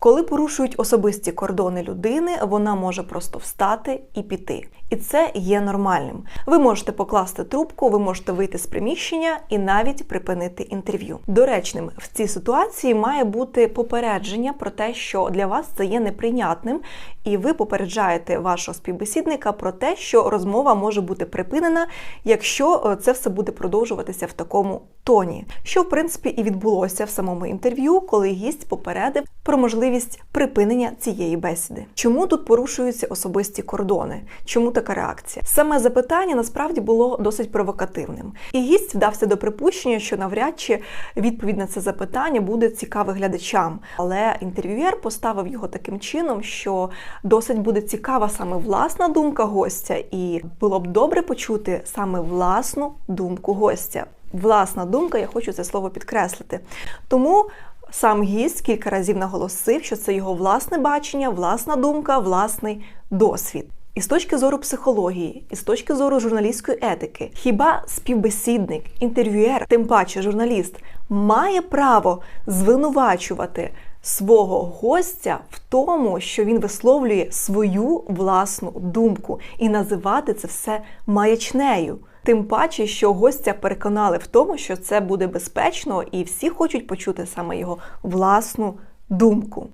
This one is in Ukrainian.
Коли порушують особисті кордони людини, вона може просто встати і піти. І це є нормальним. Ви можете покласти трубку, ви можете вийти з приміщення і навіть припинити інтерв'ю. Доречним в цій ситуації має бути попередження про те, що для вас це є неприйнятним, і ви попереджаєте вашого співбесідника про те, що розмова може бути припинена, якщо е, це все буде продовжуватися в такому тоні. Що в принципі і відбулося в самому інтерв'ю, коли гість попередив про можливість припинення цієї бесіди. Чому тут порушуються особисті кордони? Чому така реакція? Саме запитання насправді було досить провокативним, і гість вдався до припущення, що навряд чи відповідь на це запитання буде цікаве глядачам. Але інтерв'юєр поставив його таким чином, що досить буде цікава саме власна думка гостя, і було б добре почути саме власну думку гостя. Власна думка, я хочу це слово підкреслити. Тому сам гість кілька разів наголосив, що це його власне бачення, власна думка, власний досвід. І з точки зору психології, і з точки зору журналістської етики, хіба співбесідник, інтерв'юер, тим паче журналіст, має право звинувачувати свого гостя в тому, що він висловлює свою власну думку і називати це все маячнею? Тим паче, що гостя переконали в тому, що це буде безпечно, і всі хочуть почути саме його власну думку.